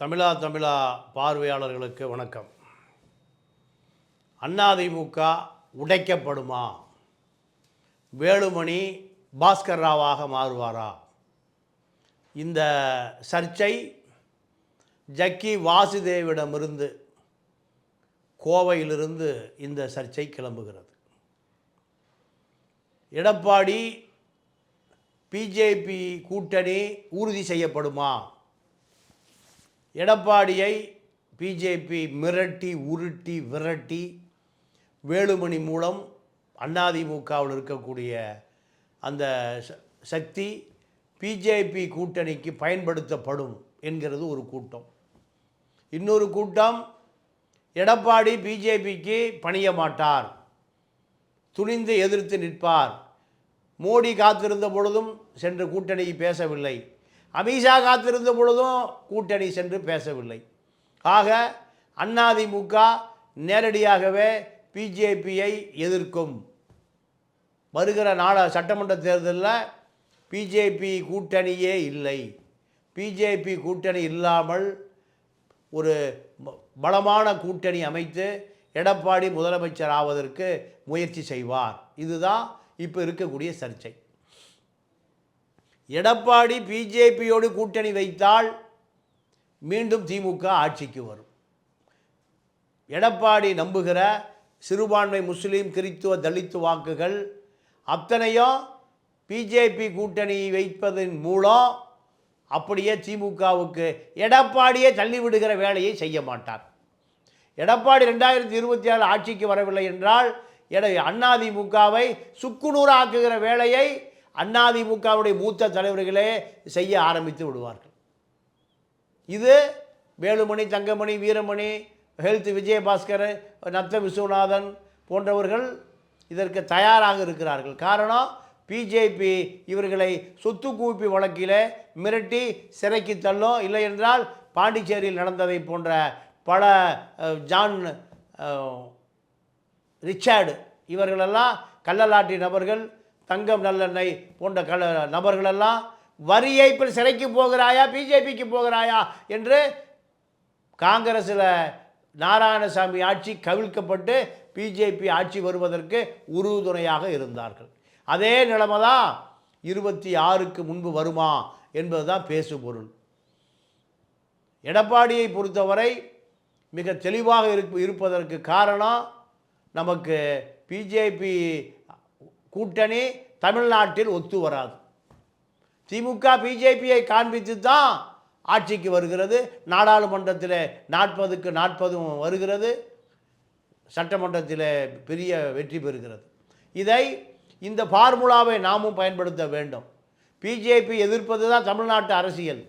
தமிழா தமிழா பார்வையாளர்களுக்கு வணக்கம். அதிமுக உடைக்கப்படுமா? வேலுமணி பாஸ்கர் ராவாக மாறுவாரா? இந்த சர்ச்சை ஜக்கி வாசுதேவிடமிருந்து கோவையிலிருந்து இந்த சர்ச்சை கிளம்புகிறது. எடப்பாடி பிஜேபி கூட்டணி உறுதி செய்யப்படுமா? எடப்பாடியை பிஜேபி மிரட்டி உருட்டி விரட்டி வேலுமணி மூலம் அதிமுகவில் இருக்கக்கூடிய அந்த ச- சக்தி பிஜேபி கூட்டணிக்கு பயன்படுத்தப்படும் என்கிறது ஒரு கூட்டம். இன்னொரு கூட்டம் எடப்பாடி பிஜேபிக்கு பணிய மாட்டார் துணிந்து எதிர்த்து நிற்பார். மோடி காத்திருந்த பொழுதும் சென்று கூட்டணி பேசவில்லை. அமித்ஷா காத்திருந்த பொழுதும் கூட்டணி சென்று பேசவில்லை. ஆக அதிமுக நேரடியாகவே பிஜேபியை எதிர்க்கும். வருகிற நாட சட்டமன்ற தேர்தலில் பிஜேபி கூட்டணியே இல்லை. பிஜேபி கூட்டணி இல்லாமல் ஒரு பலமான கூட்டணி அமைத்து எடப்பாடி முதலமைச்சர் ஆவதற்கு முயற்சி செய்வார். இதுதான் இப்போ இருக்கக்கூடிய சர்ச்சை. எடப்பாடி பிஜேபியோடு கூட்டணி வைத்தால் மீண்டும் திமுக ஆட்சிக்கு வரும். எடப்பாடி நம்புகிற சிறுபான்மை முஸ்லீம் கிறித்துவ தலித்து வாக்குகள் அத்தனையும் பிஜேபி கூட்டணி வைப்பதன் மூலம் அப்படியே திமுகவுக்கு எடப்பாடியே தள்ளிவிடுகிற வேலையை செய்ய மாட்டார். எடப்பாடி ரெண்டாயிரத்தி இருபத்தி ஆறு ஆட்சிக்கு வரவில்லை என்றால் எட அதிமுகவை சுக்குநூறாக்குகிற வேலையை அதிமுகவுடைய மூத்த தலைவர்களே செய்ய ஆரம்பித்து விடுவார்கள். இது வேலுமணி தங்கமணி வீரமணி ஹெல்த் விஜயபாஸ்கர் நத்த விஸ்வநாதன் போன்றவர்கள் இதற்கு தயாராக இருக்கிறார்கள். காரணம் பிஜேபி இவர்களை சொத்து குவிப்பு வழக்கில் மிரட்டி சிறைக்கு தள்ளும். இல்லை என்றால் பாண்டிச்சேரியில் நடந்ததை போன்ற பல ஜான் ரிச்சர்டு ரிச்சார்டு இவர்களெல்லாம் கள்ளலாட்டி நபர்கள் தங்கம் நல்லெண்ணெய் போன்ற கல நபர்களெல்லாம் வரி ஏய்ப்பில் சிறைக்கு போகிறாயா பிஜேபிக்கு போகிறாயா என்று காங்கிரஸில் நாராயணசாமி ஆட்சி கவிழ்க்கப்பட்டு பிஜேபி ஆட்சி வருவதற்கு உறுதுணையாக இருந்தார்கள். அதே நிலைமை தான் இருபத்தி ஆறுக்கு முன்பு வருமா என்பதுதான் பேசு பொருள் எடப்பாடியை பொறுத்தவரை மிக தெளிவாக இருப்பதற்கு காரணம் நமக்கு பிஜேபி கூட்டணி தமிழ்நாட்டில் ஒத்து வராது. திமுக பிஜேபியை காண்பித்து தான் ஆட்சிக்கு வருகிறது. நாடாளுமன்றத்தில் நாற்பதுக்கு நாற்பதும் வருகிறது. சட்டமன்றத்தில் பெரிய வெற்றி பெறுகிறது. இதை இந்த ஃபார்முலாவை நாமும் பயன்படுத்த வேண்டும். பிஜேபி எதிர்ப்பது தான் தமிழ்நாட்டு அரசியல்.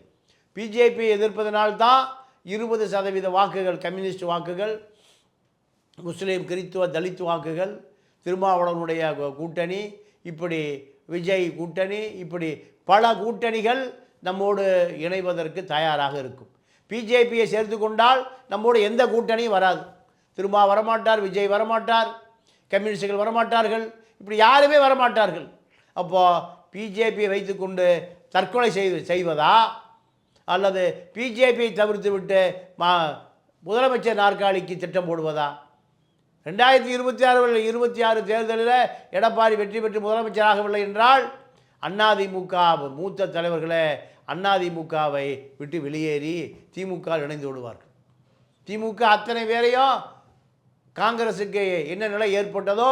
பிஜேபி எதிர்ப்பதனால்தான் இருபது சதவீத வாக்குகள் கம்யூனிஸ்ட் வாக்குகள் முஸ்லீம் கிறித்துவ தலித் வாக்குகள் திருமாவளவனுடைய கூட்டணி இப்படி விஜய் கூட்டணி இப்படி பல கூட்டணிகள் நம்மோடு இணைவதற்கு தயாராக இருக்கும். பிஜேபியை சேர்த்து கொண்டால் நம்மோடு எந்த கூட்டணியும் வராது. திருமா வரமாட்டார் விஜய் வரமாட்டார் கம்யூனிஸ்டுகள் வரமாட்டார்கள் இப்படி யாருமே வரமாட்டார்கள். அப்போது பிஜேபியை வைத்துக்கொண்டு தற்கொலை செய்து செய்வதா? அல்லது பிஜேபியை தவிர்த்து விட்டு மா முதலமைச்சர் நாற்காலிக்கு திட்டம் போடுவதா? ரெண்டாயிரத்தி இருபத்தி ஆறு இருபத்தி ஆறு தேர்தலில் எடப்பாடி வெற்றி பெற்று முதலமைச்சராகவில்லை என்றால் அதிமுக மூத்த தலைவர்களே அதிமுகவை விட்டு வெளியேறி திமுக இணைந்து விடுவார்கள். திமுக அத்தனை பேரையும் காங்கிரஸுக்கு என்ன நிலை ஏற்பட்டதோ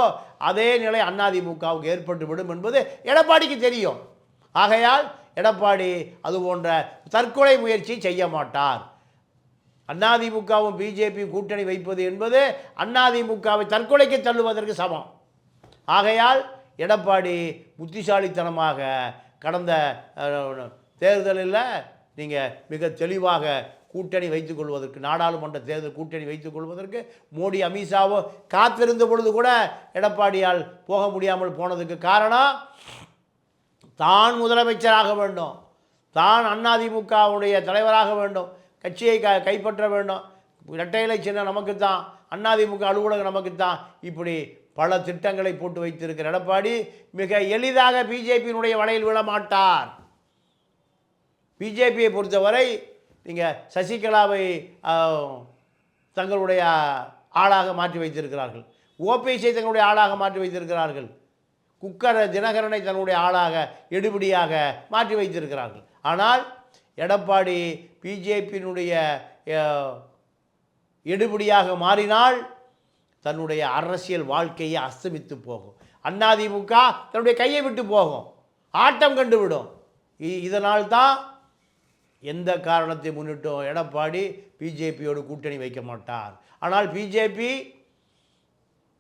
அதே நிலை அதிமுகவுக்கு ஏற்பட்டுவிடும் என்பது எடப்பாடிக்கு தெரியும். ஆகையால் எடப்பாடி அது போன்ற தற்கொலை முயற்சி செய்ய மாட்டார். அதிமுகவும் பிஜேபி கூட்டணி வைப்பது என்பது அதிமுகவை தற்கொலைக்கு தள்ளுவதற்கு சமம். ஆகையால் எடப்பாடி புத்திசாலித்தனமாக கடந்த தேர்தலில் நீங்கள் மிக தெளிவாக கூட்டணி வைத்துக் கொள்வதற்கு நாடாளுமன்ற தேர்தல் கூட்டணி வைத்துக் கொள்வதற்கு மோடி அமித்ஷாவோ காத்திருந்த பொழுது கூட எடப்பாடியால் போக முடியாமல் போனதுக்கு காரணம் தான் முதலமைச்சராக வேண்டும். தான் அதிமுகவுடைய தலைவராக வேண்டும். கட்சியை க கைப்பற்ற வேண்டும். இரட்டை இலை சின்னம் நமக்கு தான் அண்ணாதிமுக அலுவலகம் நமக்கு தான் இப்படி பல திட்டங்களை போட்டு வைத்திருக்கிற எடப்பாடி மிக எளிதாக பிஜேபியினுடைய வலையில் விழமாட்டார். பிஜேபியை பொறுத்தவரை நீங்கள் சசிகலாவை தங்களுடைய ஆளாக மாற்றி வைத்திருக்கிறார்கள். ஓபிஎஸ்ஐ தங்களுடைய ஆளாக மாற்றி வைத்திருக்கிறார்கள். குக்கர தினகரனை தன்னுடைய ஆளாக எடுபடியாக மாற்றி வைத்திருக்கிறார்கள். ஆனால் எடப்பாடி பிஜேபியினுடைய எடுபடியாக மாறினால் தன்னுடைய அரசியல் வாழ்க்கையை அஸ்தமித்து போகும். அதிமுக தன்னுடைய கையை விட்டு போகும். ஆட்டம் கண்டுவிடும். இ- இதனால் தான் எந்த காரணத்தை முன்னிட்டும் எடப்பாடி பிஜேபியோடு கூட்டணி வைக்க மாட்டார். ஆனால் பிஜேபி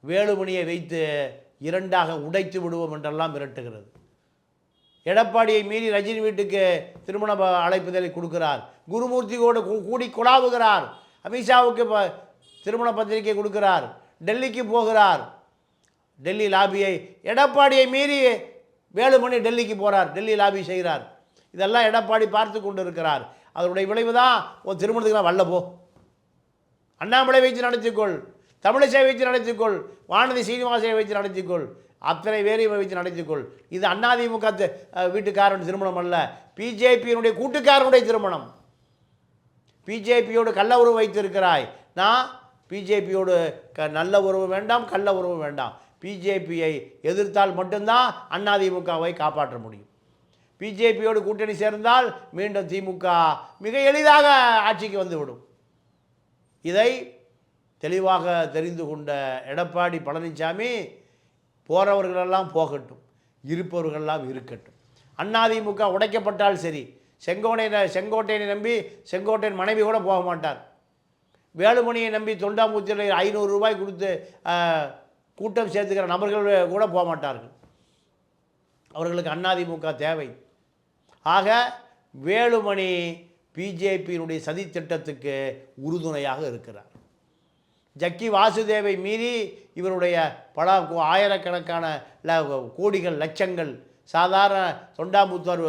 வேலுமணியை வைத்து இரண்டாக உடைத்து விடுவோம் என்றெல்லாம் மிரட்டுகிறது. எடப்பாடியை மீறி ரஜினி வீட்டுக்கு திருமண ப- அழைப்புதலை கொடுக்கிறார். குருமூர்த்தியோடு கூடி குழாவுகிறார் அமித்ஷாவுக்கு ப- திருமண பத்திரிகை கொடுக்கிறார். டெல்லிக்கு போகிறார். டெல்லி லாபியை எடப்பாடியை மீறி வேலுமணி டெல்லிக்கு போகிறார் டெல்லி லாபி செய்கிறார். இதெல்லாம் எடப்பாடி பார்த்து கொண்டு இருக்கிறார் அதனுடைய விளைவு தான் உன் திருமணத்துக்கு நான் அண்ணாமலை வைத்து நடத்திக்கொள். தமிழிசை வைத்து நடத்திக்கொள். வானதி சீனிவாசை வைத்து நடத்திக்கொள். அத்தனை பேரையும் வைத்து நடத்திக்கொள். இது அதிமுக வீட்டுக்காரன் திருமணம் அல்ல. பிஜேபியினுடைய கூட்டுக்காரனுடைய திருமணம். பிஜேபியோடு கள்ள உறவு வைத்திருக்கிறாய். நான் பிஜேபியோடு க நல்ல உறவு வேண்டாம் கள்ள உறவு வேண்டாம். பிஜேபியை எதிர்த்தால் மட்டும்தான் அண்ணாதிமுகவை காப்பாற்ற முடியும். பிஜேபியோடு கூட்டணி சேர்ந்தால் மீண்டும் திமுக மிக எளிதாக ஆட்சிக்கு வந்துவிடும். இதை தெளிவாக தெரிந்து கொண்ட எடப்பாடி பழனிசாமி போகிறவர்களெல்லாம் போகட்டும் இருப்பவர்களெல்லாம் இருக்கட்டும். அண்ணாதிமுக உடைக்கப்பட்டால் சரி செங்கோட்டையனை செங்கோட்டையனை நம்பி செங்கோட்டையன் மனைவி கூட போக மாட்டார். வேலுமணியை நம்பி தொண்டாமுத்தியில் ஐநூறு ரூபாய் கொடுத்து கூட்டம் சேர்த்துக்கிற நபர்கள் கூட போக மாட்டார்கள். அவர்களுக்கு அண்ணாதிமுக தேவை. ஆக வேலுமணி பிஜேபியினுடைய சதித்திட்டத்துக்கு உறுதுணையாக இருக்கிறார். ஜக்கி வாசுதேவை மீறி இவருடைய பல கோ- ஆயிரக்கணக்கான ல- கோடிகள் லட்சங்கள் சாதாரண தொண்டாமுத்தூர்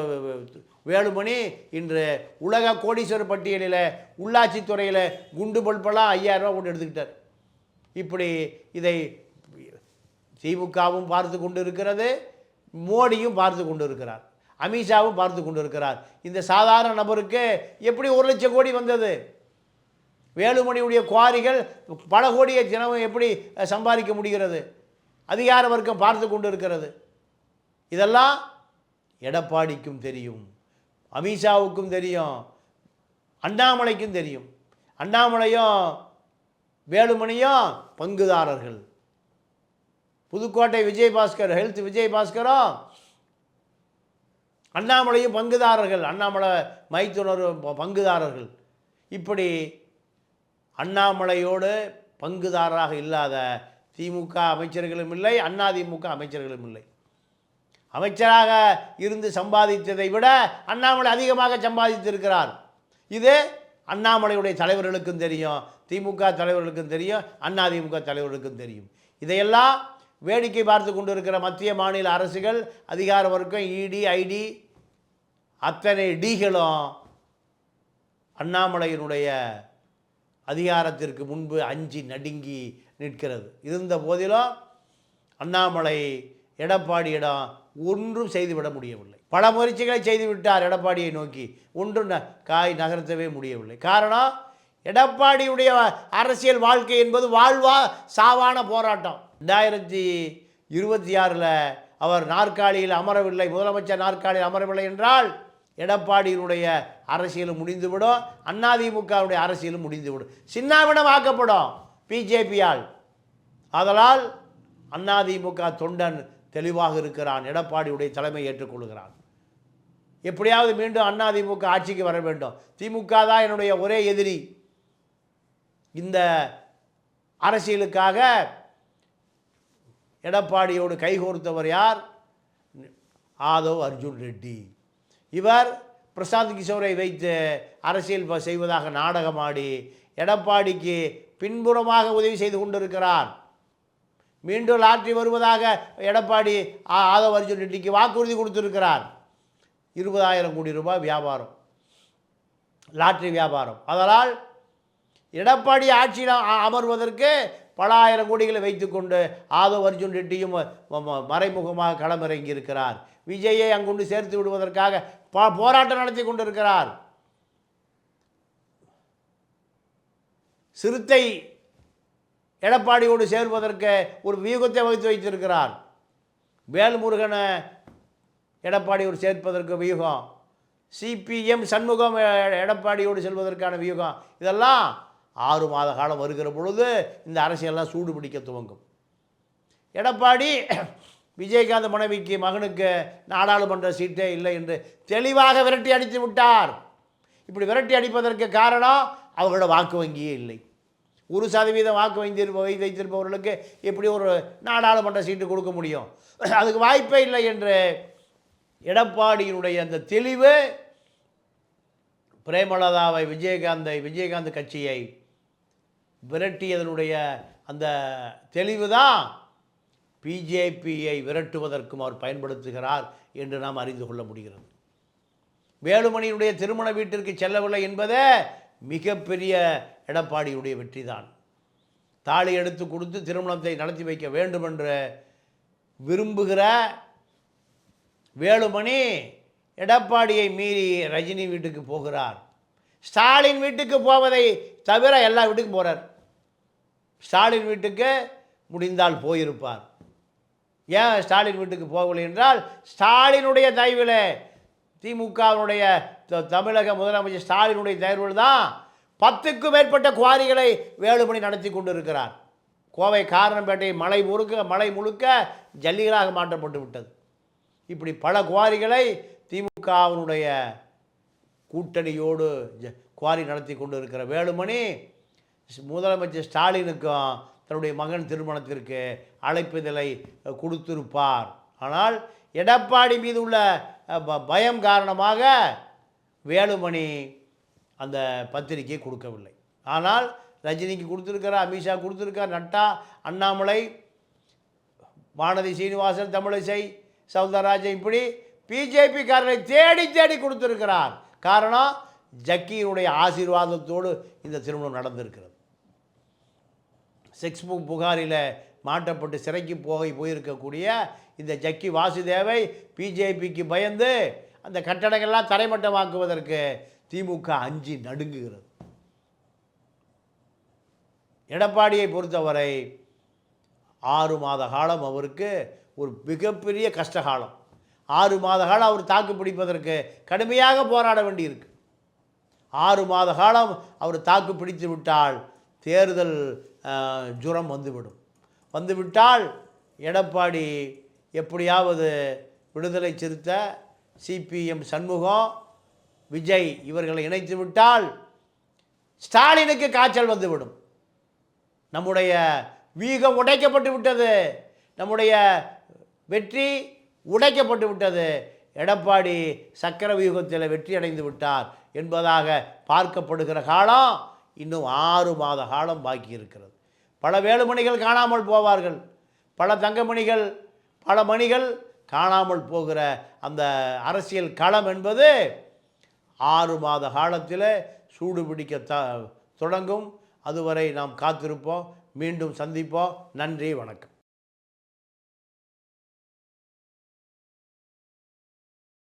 வேலுமணி இன்று உலக கோடீஸ்வரர் பட்டியலில் உள்ளாட்சித்துறையில் குண்டு பல்பெல்லாம் ஐயாயிரம் ரூபா கொண்டு எடுத்துக்கிட்டார். இப்படி இதை திமுகவும் பார்த்து கொண்டு இருக்கிறது மோடியும் பார்த்து கொண்டு இருக்கிறார் அமித்ஷாவும் பார்த்து கொண்டு இருக்கிறார் இந்த சாதாரண நபருக்கு எப்படி ஒரு லட்சம் கோடி வந்தது? வேலுமணியுடைய குவாரிகள் பல கோடியை தினமும் எப்படி சம்பாதிக்க முடிகிறது? அதிகார வர்க்கம் பார்த்து கொண்டு இருக்கிறது இதெல்லாம் எடப்பாடிக்கும் தெரியும். அமித்ஷாவுக்கும் தெரியும். அண்ணாமலைக்கும் தெரியும். அண்ணாமலையும் வேலுமணியும் பங்குதாரர்கள். புதுக்கோட்டை விஜயபாஸ்கர் ஹெல்த் விஜயபாஸ்கரும் அண்ணாமலையும் பங்குதாரர்கள். அண்ணாமலை மைத்துணர் ப- பங்குதாரர்கள். இப்படி அண்ணாமலையோடு பங்குதாரராக இல்லாத திமுக அமைச்சர்களும் இல்லை அதிமுக அமைச்சர்களும் இல்லை. அமைச்சராக இருந்து சம்பாதித்ததை விட அண்ணாமலை அதிகமாக சம்பாதித்திருக்கிறார். இது அண்ணாமலையுடைய தலைவர்களுக்கும் தெரியும் திமுக தலைவர்களுக்கும் தெரியும் அதிமுக தலைவர்களுக்கும் தெரியும். இதையெல்லாம் வேடிக்கை பார்த்து கொண்டிருக்கிற மத்திய மாநில அரசுகள் அதிகார வர்க்கம் இடி ஐடி அத்தனை டிகளும் அண்ணாமலையினுடைய அதிகாரத்திற்கு முன்பு அஞ்சி நடுங்கி நிற்கிறது. இருந்த போதிலும் அண்ணாமலை எடப்பாடியிடம் ஒன்றும் செய்துவிட முடியவில்லை. பல முயற்சிகளை செய்துவிட்டார் எடப்பாடியை நோக்கி. ஒன்றும் ந- காய் நகர்த்தவே முடியவில்லை. காரணம் எடப்பாடியுடைய அரசியல் வாழ்க்கை என்பது வாழ்வா சாவான போராட்டம். ரெண்டாயிரத்தி இருபத்தி ஆறில் அவர் நாற்காலியில் அமரவில்லை. முதலமைச்சர் நாற்காலியில் அமரவில்லை என்றால் எடப்பாடியினுடைய அரசியலும் முடிந்துவிடும். அண்ணாதிமுகவுடைய அரசியலும் முடிந்துவிடும். சின்னாவிடம் ஆக்கப்படும் பிஜேபியால். ஆதலால் அதிமுக தொண்டன் தெளிவாக இருக்கிறான். எடப்பாடியுடைய தலைமை ஏற்றுக்கொள்கிறான். எப்படியாவது மீண்டும் அதிமுக ஆட்சிக்கு வர வேண்டும். திமுக தான் என்னுடைய ஒரே எதிரி. இந்த அரசியலுக்காக எடப்பாடியோடு கைகோர்த்தவர் யார்? ஆதவ் அர்ஜுன் ரெட்டி. இவர் பிரசாந்த் கிஷோரை வைத்து அரசியல் செய்வதாக நாடகமாடி எடப்பாடிக்கு பின்புறமாக உதவி செய்து கொண்டிருக்கிறார். மீண்டும் லாட்ரி வருவதாக எடப்பாடி ஆ- அர்ஜுன் ரெட்டிக்கு வாக்குறுதி கொடுத்திருக்கிறார். இருபதாயிரம் கோடி ரூபாய் வியாபாரம். லாட்ரி வியாபாரம். அதனால் எடப்பாடி ஆட்சியில் அ- அமர்வதற்கு பல ஆயிரம் கோடிகளை வைத்துக்கொண்டு ஆதவ் அர்ஜுன் ரெட்டியும் மறைமுகமாக களமிறங்கி இருக்கிறார் விஜயை அங்குண்டு சேர்த்து விடுவதற்காக ப- போராட்டம் நடத்தி கொண்டிருக்கிறார். சிறுத்தை எடப்பாடியோடு சேர்வதற்கு ஒரு வியூகத்தை வகுத்து வைத்திருக்கிறார். வேல்முருகனை எடப்பாடியோடு சேர்ப்பதற்கு வியூகம். சிபிஎம் சண்முகம் எ- எடப்பாடியோடு செல்வதற்கான வியூகம். இதெல்லாம் ஆறு மாத காலம் வருகிற பொழுது இந்த அரசியல்லாம் சூடு பிடிக்க துவங்கும். எடப்பாடி விஜயகாந்த் மனைவிக்கு மகனுக்கு நாடாளுமன்ற சீட்டே இல்லை என்று தெளிவாக விரட்டி அடித்து விட்டார். இப்படி விரட்டி அடிப்பதற்கு காரணம் அவர்களோட வாக்கு வங்கியே இல்லை. ஒரு சதவீதம் வாக்கு வங்கி வைத்திருப்பவர்களுக்கு எப்படி ஒரு நாடாளுமன்ற சீட்டு கொடுக்க முடியும்? அதுக்கு வாய்ப்பே இல்லை என்று எடப்பாடியினுடைய அந்த தெளிவு பிரேமலதாவை விஜயகாந்தை விஜயகாந்த் கட்சியை விரட்டியதனுடைய அந்த தெளிவு தான் பிஜேபியை விரட்டுவதற்கும் அவர் பயன்படுத்துகிறார் என்று நாம் அறிந்து கொள்ள முடிகிறது. வேலுமணியினுடைய திருமண வீட்டிற்கு செல்லவில்லை என்பதே மிகப்பெரிய எடப்பாடியுடைய வெற்றிதான். தாலி எடுத்து கொடுத்து திருமணத்தை நடத்தி வைக்க வேண்டும் என்று விரும்புகிற வேலுமணி எடப்பாடியை மீறி ரஜினி வீட்டுக்கு போகிறார். ஸ்டாலின் வீட்டுக்கு போவதை தவிர எல்லா வீட்டுக்கும் போகிறார் ஸ்டாலின் வீட்டுக்கு முடிந்தால் போயிருப்பார். ஏன் ஸ்டாலின் வீட்டுக்கு போகவில்லை என்றால் ஸ்டாலினுடைய தயவில் திமுகவினுடைய த- தமிழக முதலமைச்சர் ஸ்டாலினுடைய தயவில் தான் பத்துக்கும் மேற்பட்ட குவாரிகளை வேலுமணி நடத்தி கொண்டிருக்கிறார். கோவை காரணம்பேட்டை மலை முழுக்க மலை முழுக்க ஜல்லிகளாக மாற்றப்பட்டு விட்டது. இப்படி பல குவாரிகளை திமுகவினுடைய கூட்டணியோடு ஜ- குவாரி நடத்தி கொண்டு இருக்கிற வேலுமணி முதலமைச்சர் ஸ்டாலினுக்கும் தன்னுடைய மகன் திருமணத்திற்கு அழைப்புதலை கொடுத்திருப்பார். ஆனால் எடப்பாடி மீது உள்ள ப- பயம் காரணமாக வேலுமணி அந்த பத்திரிகையை கொடுக்கவில்லை. ஆனால் ரஜினிக்கு கொடுத்துருக்கிறார் அமித்ஷா கொடுத்துருக்கார் நட்டா அண்ணாமலை வானதி சீனிவாசன் தமிழிசை சவுந்தரராஜன் இப்படி பிஜேபிக்காரரை தேடி தேடி கொடுத்துருக்கிறார். காரணம் ஜக்கியினுடைய ஆசீர்வாதத்தோடு இந்த திருமணம் நடந்திருக்கிறது. செக்ஸ் புக் புகாரில் மாட்டப்பட்டு சிறைக்கு போக போயிருக்கக்கூடிய இந்த ஜக்கி வாசுதேவை பிஜேபிக்கு பயந்து அந்த கட்டடங்கள்லாம் தரைமட்டமாக்குவதற்கு திமுக அஞ்சு நடுங்குகிறது. எடப்பாடியை பொறுத்தவரை ஆறு மாத காலம் அவருக்கு ஒரு மிகப்பெரிய கஷ்டகாலம். ஆறு மாத காலம் அவர் தாக்கு பிடிப்பதற்கு கடுமையாக போராட வேண்டியிருக்கு. ஆறு மாத காலம் அவர் தாக்கு பிடித்து விட்டால் தேர்தல் ஜுரம் வந்துவிடும். வந்துவிட்டால் எடப்பாடி எப்படியாவது விடுதலை சிறுத்த சிபிஎம் சண்முகம் விஜய் இவர்களை இணைத்து விட்டால் ஸ்டாலினுக்கு காய்ச்சல் வந்துவிடும். நம்முடைய வீகம் உடைக்கப்பட்டு விட்டது. நம்முடைய வெற்றி உடைக்கப்பட்டு விட்டது. எடப்பாடி சக்கர வியூகத்தில் வெற்றி அடைந்து விட்டார் என்பதாக பார்க்கப்படுகிற காலம் இன்னும் ஆறு மாத காலம் பாக்கி இருக்கிறது. பல வேலுமணிகள் காணாமல் போவார்கள். பல தங்கமணிகள் பல மணிகள் காணாமல் போகிற அந்த அரசியல் களம் என்பது ஆறு மாத காலத்தில் சூடு பிடிக்க த தொடங்கும். அதுவரை நாம் காத்திருப்போம். மீண்டும் சந்திப்போம். நன்றி வணக்கம்.